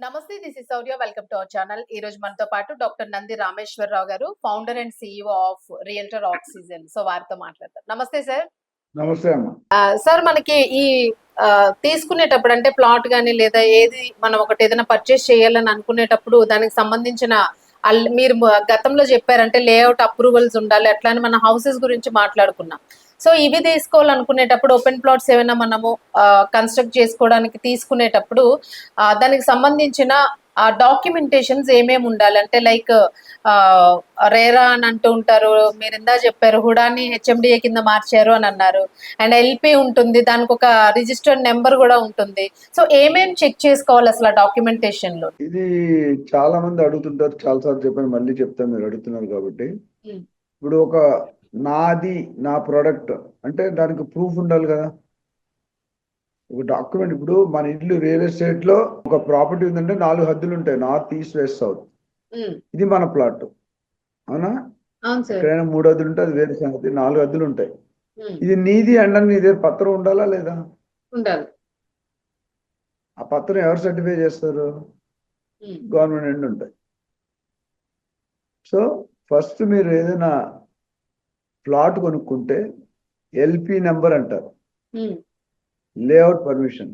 నమస్తే this is Sourya welcome to our channel ఈ రోజు మనతో పాటు డాక్టర్ నంది రామేశ్వరరావు గారు founder and CEO of Realtor Oxygen so వారితో మాట్లాడతారు నమస్తే సార్ నమస్తే అమ్మ. సార్ మనకి ఈ తీసుకునేటప్పుడు అంటే ప్లాట్ కానీ లేదా ఏది మనం ఒకటి ఏదైనా పర్చేస్ చేయాలని అనుకునేటప్పుడు దానికి సంబంధించిన మీరు గతంలో చెప్పారంటే లేఅవుట్ అప్రూవల్స్ ఉండాలి అట్లా అని మన హౌసెస్ గురించి మాట్లాడుకున్నాం. సో ఇవి తీసుకోవాలనుకునేటప్పుడు ఓపెన్ ప్లాట్స్ ఏమైనా మనము కన్స్ట్రక్ట్ చేసుకోవడానికి తీసుకునేటప్పుడు ఆ, దానికి సంబంధించిన డాక్యుమెంటేషన్స్ ఏమేమి ఉండాలి? అంటే లైక్ రేరా అని అంటూ ఉంటారు మీరు ఇందా చెప్పారు హుడాని హెచ్ఎండిఏ కింద మార్చారు అని అన్నారు. అండ్ ఎల్పి ఉంటుంది దానికి ఒక రిజిస్టర్డ్ నెంబర్ కూడా ఉంటుంది. సో ఏమేమి చెక్ చేసుకోవాలి అసలు డాక్యుమెంటేషన్లో? ఇది చాలా మంది అడుగుతుంటారు చాలా సార్లు చెప్పాను మళ్ళీ చెప్తాను మీరు అడుగుతున్నారు కాబట్టి. Hmm. ఇప్పుడు ఒక నాది నా ప్రోడక్ట్ అంటే దానికి ప్రూఫ్ ఉండాలి కదా. ఒక డాక్యుమెంట్ ఇప్పుడు మన ఇల్లు రియల్ ఎస్టేట్లో ఒక ప్రాపర్టీ ఉందంటే నాలుగు హద్దులు ఉంటాయి. నార్త్ ఈస్ట్ వెస్ట్ సౌత్ ఇది మన ప్లాట్ అవునా? ఎక్కడైనా మూడు హద్దులు ఉంటే అది వేరే సంగతి. నాలుగు హద్దులు ఉంటాయి. ఇది నీది అండ నీదే పత్రం ఉండాలా లేదా? ఉండాలి. ఆ పత్రం ఎవరు సర్టిఫై చేస్తారు? గవర్నమెంట్ నుండి ఉంటాయి. సో ఫస్ట్ మీరు ఏదైనా ప్లాట్ కొనుక్కుంటే ఎల్పి నెంబర్ అంటారు. Layout permission.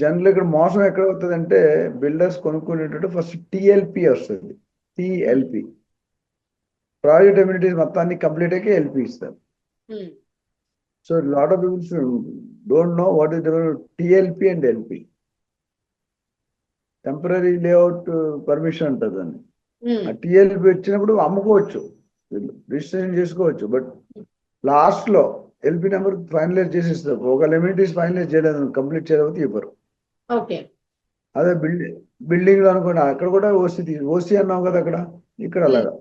జనరల్ ఇక్కడ మోసం ఎక్కడ అవుతుంది అంటే బిల్డర్స్ కొనుక్కునేటప్పుడు ఫస్ట్ టిఎల్పి వస్తుంది. టిఎల్పి ప్రాజెక్ట్ ఎమ్యూనిటీస్ మొత్తాన్ని కంప్లీట్ అయ్యి ఎల్పి ఇస్తారు. So lot of peoples don't know what is TLP and LP temporary layout permission ఉంటుంది దాన్ని. టిఎల్పి వచ్చినప్పుడు అమ్ముకోవచ్చు. రిజిస్ట్రేషన్ చేసుకోవచ్చు. బట్ లాస్ట్లో ఎల్పి నెంబర్ ఫైనలైజ్ చేసేస్తారు ఒక లిమిటీస్ ఫైనలైజ్ చేయలేదు కంప్లీట్ చేయకపోతే ఇవ్వరు అదే బిల్డింగ్ బిల్డింగ్లో అనుకోండి అక్కడ కూడా ఓసీ ఓసీ అన్నాం కదా అక్కడ ఇక్కడ అలాగా.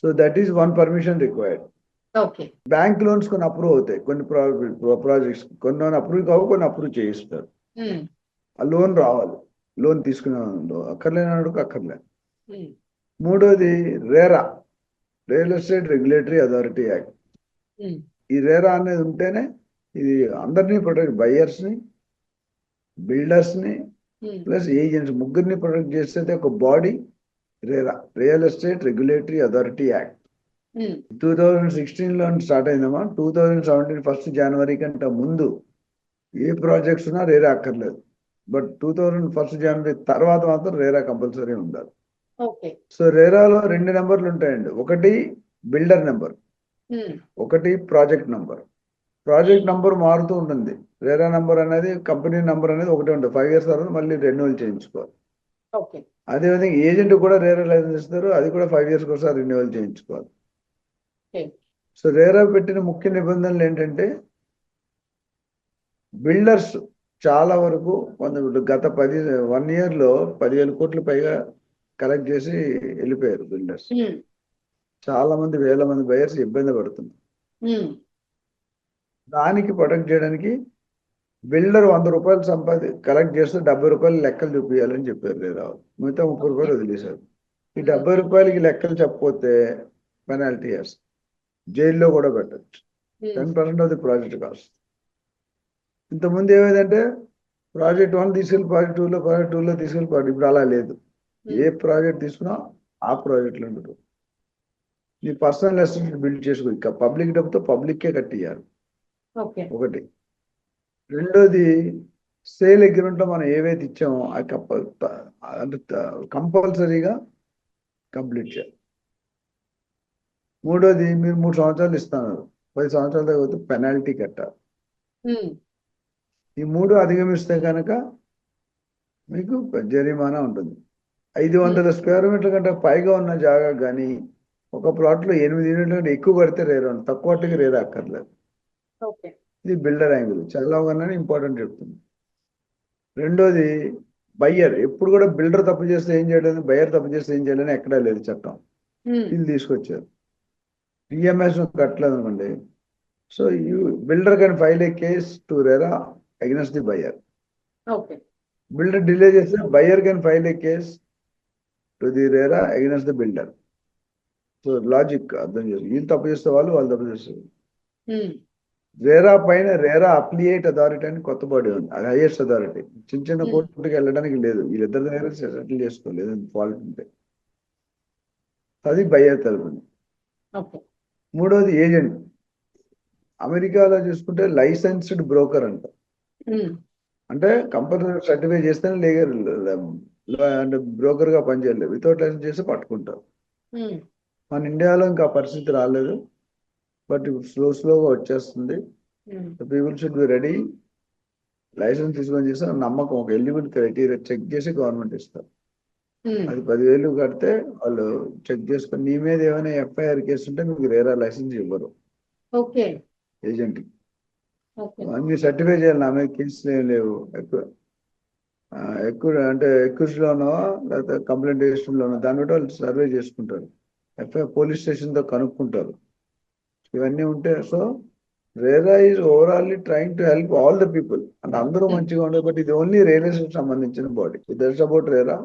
So that is one permission required bank loans కొన్ని అప్రూవ్ అవుతాయి. కొన్ని ప్రాజెక్ట్స్ కొన్ని అప్రూవ్ కావు కొన్ని అప్రూవ్ చేయిస్తారు. ఆ లోన్ రావాలి. లోన్ తీసుకునే అక్కర్లేనాడు అక్కర్లే. మూడోది RERA. Real estate regulatory authority act ఈ రేరా అనేది ఉంటేనే ఇది అందరినీ ప్రొటెక్ట్ బయ్యర్స్ని బిల్డర్స్ని ప్లస్ ఏజెంట్స్ ముగ్గురిని ప్రొటెక్ట్ చేస్తే ఒక body RERA real estate regulatory authority act two thousand సిక్స్టీన్లో స్టార్ట్ అయిందమ్మా. Two thousand seventeen first January కంటే ముందు ఏ ప్రాజెక్ట్స్ ఉన్నా రేరా అక్కర్లేదు. But two thousand first January తర్వాత మాత్రం రేరా కంపల్సరీ ఉండాలి. సో రేరాలో రెండు నెంబర్లు ఉంటాయండి. ఒకటి బిల్డర్ నెంబర్ ఒకటి ప్రాజెక్ట్ నంబర్. ప్రాజెక్ట్ నంబర్ మారుతూ ఉంటుంది. రేరా నంబర్ అనేది కంపెనీ నంబర్ అనేది ఒకటే ఉంటుంది. ఫైవ్ ఇయర్స్ తర్వాత మళ్ళీ రెన్యువల్ చేయించుకోవాలి. అదేవిధంగా ఏజెంట్ కూడా రేరా లైసెన్స్ ఇస్తారు. అది కూడా ఫైవ్ ఇయర్స్ ఒకసారి రెన్యువల్ చేయించుకోవాలి. సో రేరా పెట్టిన ముఖ్య నిబంధనలు ఏంటంటే బిల్డర్స్ చాలా వరకు కొంత గత పది వన్ ఇయర్లో పదివేల కోట్ల పైగా కలెక్ట్ చేసి వెళ్ళిపోయారు బిల్డర్స్ చాలా మంది వేల మంది బయర్స్ ఇబ్బంది పడుతున్నారు. దానికి ప్రొటెక్ట్ చేయడానికి బిల్డర్ వంద రూపాయలు సంపాది కలెక్ట్ చేస్తే డెబ్బై రూపాయలు లెక్కలు చూపించాలని చెప్పారు లేదా మిగతా ముప్పై రూపాయలు వదిలేశారు. ఈ డెబ్బై రూపాయలకి లెక్కలు చెప్పకపోతే పెనాల్టీ వేస్తారు. జైల్లో కూడా పెట్టచ్చు. Ten percent of the project cost ఇంతకుముందు ఏమైందంటే ప్రాజెక్ట్ వన్ తీసుకెళ్ళి ప్రాజెక్ట్ టూలో ప్రాజెక్ట్ టూలో తీసుకెళ్ళి ఇప్పుడు అలా లేదు. ఏ ప్రాజెక్ట్ తీసుకున్నా ఆ ప్రాజెక్ట్లో ఉండదు. నీ పర్సనల్ అసిస్టెంట్ బిల్డ్ చేసుకో. ఇక పబ్లిక్ డబ్బుతో పబ్లిక్కే కట్టియాలి ఒకటి. రెండోది సేల్ అగ్రిమెంట్లో మనం ఏవైతే ఇచ్చామో ఆ అంటే కంపల్సరీగా కంప్లీట్ చేయాలి. మూడోది మీరు మూడు సంవత్సరాలు ఇస్తున్నారు. పది సంవత్సరాల తర్వాత పెనాల్టీ కట్టాలి. ఈ మూడు అధిగమిస్తే కనుక మీకు జరిమానా ఉంటుంది. ఐదు వందల స్క్వేర్ మీటర్ కంటే పైగా ఉన్న జాగా కానీ ఒక ప్లాట్లో ఎనిమిది యూనిట్ల కంటే ఎక్కువ పడితే రేరు తక్కువ వాటికి రేరు అక్కర్లేదు. ఇది బిల్డర్ యాంగిల్ చాలా అవగానే ఇంపార్టెంట్ చెప్తుంది. రెండోది బయ్యర్ ఎప్పుడు కూడా బిల్డర్ తప్పు చేస్తే ఏం చేయలేదు బయ్యర్ తప్పు చేస్తే ఏం చేయాలని ఎక్కడా లేదు చట్టం. వీళ్ళు తీసుకొచ్చారు. పిఎంఎస్ కట్టలేదు అనుకోండి so you builder can file a case to RERA against the buyer. Builder delay చేస్తే buyer can file a case to the RERA against the builder so logic అర్థం చేసి వీళ్ళు తప్పు చేస్తే వాళ్ళు వాళ్ళు తప్పు చేస్తారు. రేరా పైన రేరా అప్లియేట్ అథారిటీ అని కొత్త బాడీ ఉంది. అది హైయెస్ట్ అథారిటీ చిన్న చిన్న Hmm. కోర్టుకి వెళ్ళడానికి లేదు. వీళ్ళిద్దరి దగ్గర సెటిల్ చేసుకోలేదు ఫాల్ట్ ఉంటే. అది బయ్యర్ తరపున. మూడోది ఏజెంట్ అమెరికాలో చూసుకుంటే లైసెన్స్డ్ బ్రోకర్ అంట. అంటే కంపెనీ సర్టిఫై చేస్తేనే లీగల్ అంటే బ్రోకర్గా పనిచేయలేదు వితౌట్ లైసెన్స్ చేస్తే పట్టుకుంటారు మన ఇండియాలో ఇంకా పరిస్థితి రాలేదు. బట్ స్లో స్లోగా వచ్చేస్తుంది. People should be ready. Licence తీసుకొని చేస్తే నమ్మకం ఒక ఎలిజిబుల్ క్రైటీరియా చెక్ చేసి గవర్నమెంట్ ఇస్తారు. అది పదివేలు కడితే వాళ్ళు చెక్ చేసుకొని నీ మీద ఏమైనా ఎఫ్ఐఆర్ కేసు ఉంటే మీకు రేరా లైసెన్స్ ఇవ్వరు. ఏజెంట్ అన్ని సర్టిఫై చేయాలి. నా మీద కేసులు ఏం లేవు. ఎక్కువ ఎక్కువ అంటే ఎక్యూస్ లోనో లేకపోతే కంప్లైంట్ లోనో దాన్ని బట్టి వాళ్ళు సర్వే చేసుకుంటారు. ఎఫ్ఐఆర్ పోలీస్ స్టేషన్తో కనుక్కుంటారు. ఇవన్నీ ఉంటే so RERA is overally trying to help all the people. అంటే అందరూ మంచిగా ఉండదు బట్ ఇది ఓన్లీ రైల్వేస్ సంబంధించిన body. That's about RERA.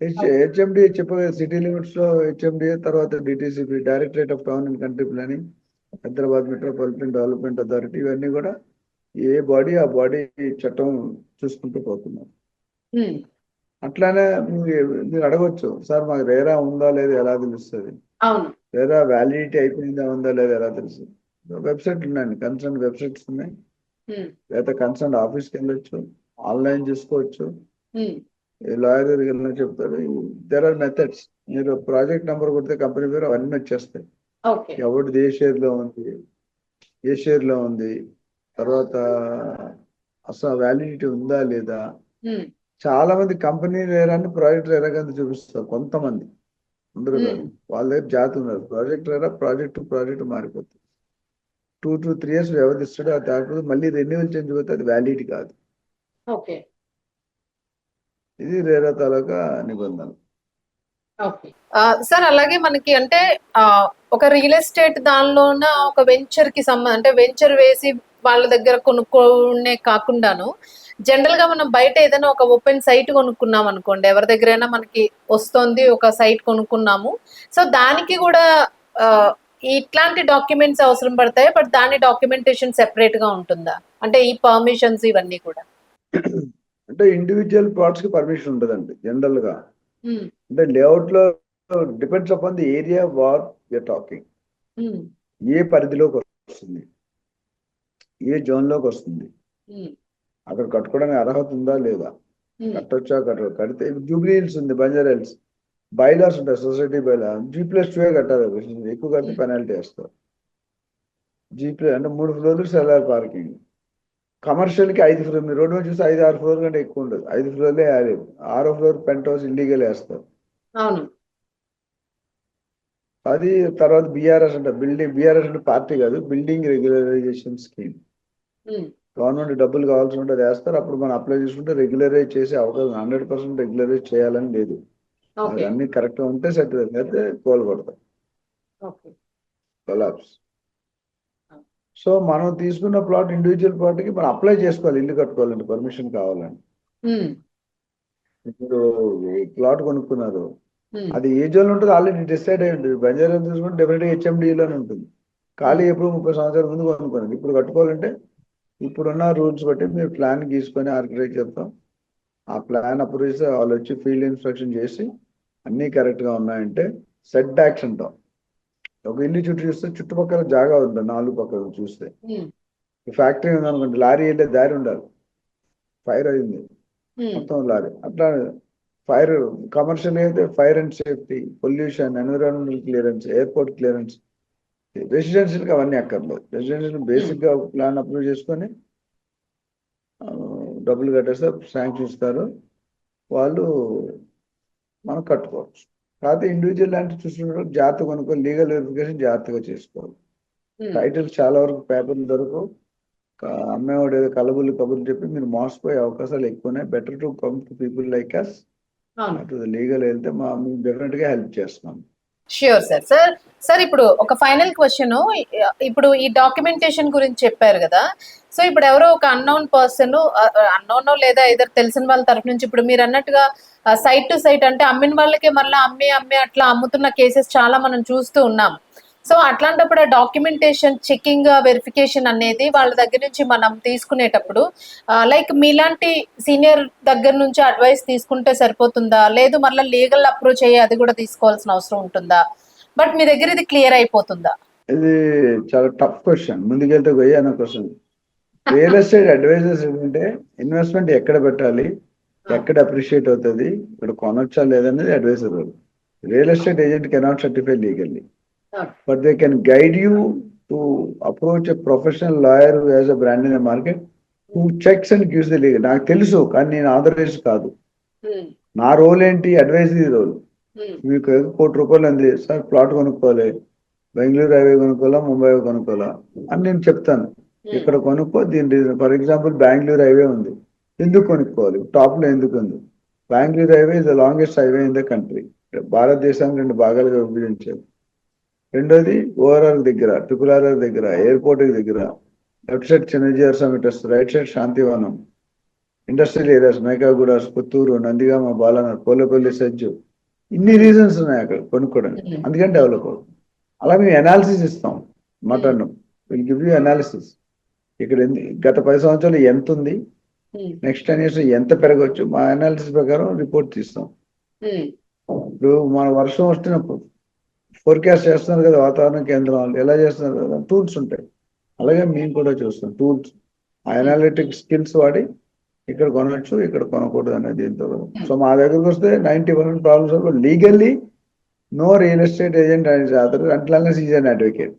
H HMD చెప్పగా సిటీ లిమిట్స్లో హెచ్ఎండి తర్వాత DTCP directorate of town and country planning Hyderabad metropolitan development authority ఇవన్నీ కూడా ఏ బాడీ ఆ బాడీ చట్టం చూసుకుంటూ పోతున్నారు. అట్లానే మీరు అడగొచ్చు. సార్ మాకు రేరా ఉందా లేదా ఎలా తెలుస్తుంది? లేదా వ్యాలిడిటీ అయిపోయిందా ఉందా లేదా ఎలా తెలుస్తుంది? వెబ్సైట్ ఉన్నాయండి కన్సర్న్ వెబ్సైట్స్ ఉన్నాయి. లేదా కన్సర్న్ ఆఫీస్కి వెళ్ళొచ్చు. ఆన్లైన్ చూసుకోవచ్చు. లాయర్ దగ్గరికి వెళ్ళినా చెప్తారు దెర్ ఆర్ మెథడ్స్ మీరు ప్రాజెక్ట్ నెంబర్ కొడితే కంపెనీ పేరు అవన్నీ వచ్చేస్తాయి. ఎవరిది ఏ షేర్లో ఉంది? ఏ షేర్లో ఉంది? తర్వాత అసలు వ్యాలిడిటీ ఉందా లేదా? చాలా మంది కంపెనీ రేరాన్ని ప్రాజెక్ట్ రేరా కింద చూపిస్తారు కొంతమంది. అందరూ వాళ్ళ దగ్గర జాతి ఉన్నారు. ప్రాజెక్ట్ రేరా ప్రాజెక్ట్ ప్రాజెక్ట్ మారిపోతుంది. టూ టు త్రీ ఇయర్స్ వ్యవధిస్తాడు ఆ తర్వాత మళ్ళీ రెన్యువల్ చేంజ్ పోతే అది వ్యాలిడిటీ కాదు. ఓకే. ఇది రేరా తాలూకా నిబంధన. సార్ అలాగే మనకి అంటే ఒక రియల్ ఎస్టేట్ దానిలోన ఒక వెంచర్కి సంబంధం అంటే వెంచర్ వేసి వాళ్ళ దగ్గర కొనుక్కునే కాకుండాను జనరల్గా మనం బయట ఏదైనా ఒక ఓపెన్ సైట్ కొనుక్కున్నాం అనుకోండి ఎవరి దగ్గరైనా మనకి వస్తుంది ఒక సైట్ కొనుక్కున్నాము. సో దానికి కూడా ఇట్లాంటి డాక్యుమెంట్స్ అవసరం పడతాయి? బట్ దాని డాక్యుమెంటేషన్ సెపరేట్గా ఉంటుందా? అంటే ఈ పర్మిషన్స్ ఇవన్నీ కూడా. అంటే ఇండివిజువల్ ప్లాట్స్కి పర్మిషన్ ఉండదండి జనరల్గా. అంటే లేఅవుట్లో depends upon the area where you're talking ఏ పరిధిలోకి వస్తుంది? ఏ జోన్లోకి వస్తుంది? అక్కడ కట్టుకోవడానికి అర్హత ఉందా లేదా? కట్టొచ్చా కట్ట కడితే జూబ్లీ హిల్స్ ఉంది బంజారా హిల్స్. బైలాస్ ఉంటాయి society bylaw G plus two కట్టాలి ఎక్కువ కడితే పెనాల్టీ వేస్తారు. జీ ప్లస్ అంటే మూడు ఫ్లోర్లు సెల్లార్ పార్కింగ్. కమర్షియల్కి ఐదు ఫ్లోర్ మీరు రోడ్డు చూస్తే ఐదు ఆరు ఫ్లోర్ కంటే ఎక్కువ ఉండదు. ఐదు ఫ్లోర్లే వేయాలి ఆరో ఫ్లోర్ పెంట్ హౌస్ ఇల్లీగల్ వేస్తారు. అది తర్వాత బీఆర్ఎస్ అంటే బిల్డింగ్ బీఆర్ఎస్ అంటే పార్టీ కాదు బిల్డింగ్ రెగ్యులరైజేషన్ స్కీమ్. గవర్నమెంట్ డబ్బులు కావాల్సి ఉంటే వేస్తారు అప్పుడు మనం అప్లై చేసుకుంటే రెగ్యులరైజ్ చేసే అవకాశం హండ్రెడ్ పర్సెంట్ రెగ్యులరైజ్ చేయాలని లేదు. అన్ని కరెక్ట్గా ఉంటే సెట్ అయితే కోల్పడతాం కొలాప్స్ సో మనం తీసుకున్న ప్లాట్ ఇండివిజువల్ ప్లాట్కి మనం అప్లై చేసుకోవాలి. ఇల్లు కట్టుకోవాలండి పర్మిషన్ కావాలని ఇప్పుడు ప్లాట్ కొనుక్కున్నారు. అది ఏ జోన్ ఉంటుంది ఆల్రెడీ డిసైడ్ అయి ఉంటుంది. బంజారా తీసుకుంటే డెఫినెట్ హెచ్ఎండి లోనే ఉంటుంది. ఖాళీ ఎప్పుడు ముప్పై సంవత్సరాల ముందు కొనుక్కున్నది ఇప్పుడు కట్టుకోవాలంటే ఇప్పుడున్న రూల్స్ బట్టి మీరు ప్లాన్ గీసుకొని ఆర్కిటెక్ట్ చెప్తాం ఆ ప్లాన్ అప్రూవ్ చేస్తే వాళ్ళు వచ్చి ఫీల్డ్ ఇన్స్పెక్షన్ చేసి అన్నీ కరెక్ట్గా ఉన్నాయంటే సెట్ బ్యాక్స్ అంటాం ఒక ఇల్లు చుట్టూ చూస్తే చుట్టుపక్కల జాగా ఉంటుంది నాలుగు పక్కల చూస్తే. ఫ్యాక్టరీ ఉంది అనుకోండి లారీ వెళ్ళే దారి ఉండాలి. ఫైర్ అయింది. మొత్తం లారీ. అట్లా ఫైర్ కమర్షియల్ అయితే fire and safety pollution environmental clearance airport clearance రెసిడెన్షియల్కి అవన్నీ అక్కర్లేదు. రెసిడెన్షియల్ బేసిక్గా ప్లాన్ అప్రూవ్ చేసుకొని డబ్బులు కట్టేస్తే శాంక్షన్ ఇస్తారు. వాళ్ళు మనం కట్టుకోవచ్చు. కాకపోతే ఇండివిజువల్ ల్యాండ్ చూసుకున్నప్పుడు జాగ్రత్త కొనుక్కోవాలి లీగల్ వెరిఫికేషన్ జాగ్రత్తగా చేసుకోవాలి. టైటిల్ చాలా వరకు పేపర్లు దొరకవు. అమ్మేవాడు ఏదో కలబుల్లి కబుర్లు చెప్పి మీరు మోసపోయే అవకాశాలు ఎక్కువ ఉన్నాయి better to come to people like us legal వెళ్తే మా మేము డెఫినెట్గా హెల్ప్ చేస్తాం. ష్యూర్ సార్ సార్ సార్ ఇప్పుడు ఒక ఫైనల్ క్వశ్చన్ ఇప్పుడు ఈ డాక్యుమెంటేషన్ గురించి చెప్పారు కదా. సో ఇప్పుడు ఎవరో ఒక అన్నోన్ పర్సన్ అన్నోన్ లేదా ఏదో తెలిసిన వాళ్ళ తరఫు నుంచి ఇప్పుడు మీరు అన్నట్టుగా సైట్ టు సైట్ అంటే అమ్మిన వాళ్ళకే మళ్ళీ అమ్మి అమ్మి అట్లా అమ్ముతున్న కేసెస్ చాలా మనం చూస్తూ ఉన్నాం. సో అట్లాంటప్పుడు ఆ డాక్యుమెంటేషన్ చెకింగ్ వెరిఫికేషన్ అనేది వాళ్ళ దగ్గర నుంచి మనం తీసుకునేటప్పుడు లైక్ మీలాంటి సీనియర్ దగ్గర నుంచి అడ్వైస్ తీసుకుంటే సరిపోతుందా? లేదు మళ్ళీ లీగల్ అప్రోచ్ అయ్యి అది కూడా తీసుకోవాల్సిన అవసరం ఉంటుందా? బట్ మీ దగ్గర ఇది క్లియర్ అయిపోతుందా? ఇది చాలా టఫ్ క్వశ్చన్ ముందుకెళ్తే పోయి క్వశ్చన్ రియల్ ఎస్టేట్ అడ్వైజర్స్ ఏంటంటే ఇన్వెస్ట్మెంట్ ఎక్కడ పెట్టాలి ఎక్కడ అప్రిషియేట్ అవుతుంది ఇక్కడ కొనొచ్చా లేదనేది advisor real estate agent cannot certify legally but they can guide you to approach professional lawyer as a brand in market who checks and gives the legal నాకు తెలుసు కానీ నేను ఆథరైజ్ కాదు. నా రోల్ ఏంటి? అడ్వైజరీ రోల్ మీకు కోటి రూపాయలు అంది. సార్ ప్లాట్ కొనుక్కోవాలి. బెంగళూరు హైవే కొనుక్కోవాలా? ముంబై కొనుక్కోవాలా? అని నేను చెప్తాను. ఇక్కడ కొనుక్కో దీని reason for example Bengaluru highway ఉంది. ఎందుకు కొనుక్కోవాలి? టాప్లో ఎందుకు ఉంది? Bengaluru highway is the longest highway in the country భారతదేశాన్ని రెండు భాగాలుగా విభజించారు. రెండోది ఓఆర్ఆర్ దగ్గర ట్రిపుల్ ఆర్ఆర్ దగ్గర ఎయిర్పోర్ట్ దగ్గర left side Chinna Jeeyar సమిటస్ right side Shantivanam industrial areas మేకాగూడాస్ Puttur Nandigama Balanagar Polepally సజ్జు ఇన్ని రీజన్స్ ఉన్నాయి అక్కడ కొనుక్కోవడానికి. అందుకని డెవలప్ అవుతుంది అలా మేము అనాలిసిస్ ఇస్తాం మటన్. విల్ గివ్ యూ అనాలిసిస్ ఇక్కడ గత పది సంవత్సరాలు ఎంత ఉంది? నెక్స్ట్ టెన్ ఇయర్స్ ఎంత పెరగవచ్చు మా అనాలిసిస్ ప్రకారం రిపోర్ట్ తీస్తాం. ఇప్పుడు మన వర్షం వస్తున్నప్పుడు ఫోర్కాస్ట్ చేస్తున్నారు కదా వాతావరణ కేంద్రం వాళ్ళు ఎలా చేస్తున్నారు కదా టూల్స్ ఉంటాయి. అలాగే మేము కూడా చూస్తాం టూల్స్ అనాలిటిక్ స్కిల్స్ వాడి ఇక్కడ కొనవచ్చు ఇక్కడ కొనకూడదు అనేది దీంతో సో మా దగ్గరకు వస్తే ninety percent problems legally no real estate agent అనేది అతను అట్లనే season advocate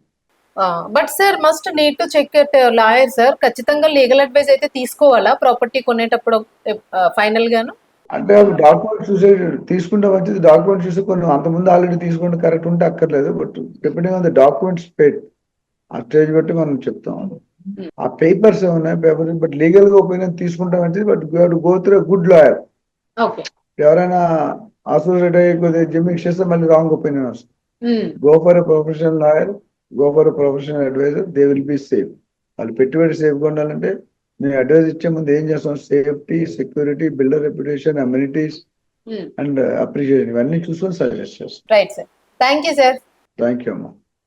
but sir must need to check at lawyer sir ఖచ్చితంగా లీగల్ అడ్వైస్ అయితే తీసుకోవాలా? ప్రాపర్టీ కొనేటప్పుడు ఫైనల్ గాను? అంటే డాక్యుమెంట్ చూసే తీసుకుంటే మంచిది డాక్యుమెంట్ చూసి కొన్ని అంతకుముందు ఆల్రెడీ తీసుకుంటే కరెక్ట్ ఉంటే అక్కర్లేదు but depending on the documents paid ఆ స్టేజ్ బట్టి మనం చెప్తాం. ఆ పేపర్స్ ఉన్నాయి పేపర్స్ బట్ లీగల్గా ఒపీనియన్ తీసుకుంటే మంచిది but go through good lawyer ఎవరైనా అసోసియేట్ అయ్యి కొద్దిగా జిమ్మింగ్ చేస్తే మళ్ళీ రాంగ్ ఒపీనియన్ వస్తుంది. Go for professional lawyer go for a professional advisor they will be safe వాళ్ళు పెట్టుబడి సేఫ్గా ఉండాలంటే మేము అడ్వైజ్ ఇచ్చే ముందు ఏం చేస్తాం? Safety security builder reputation amenities and appreciation ఇవన్నీ చూసుకొని సజెస్ట్ చేస్తాం. Right sir thank you sir thank you అమ్మా.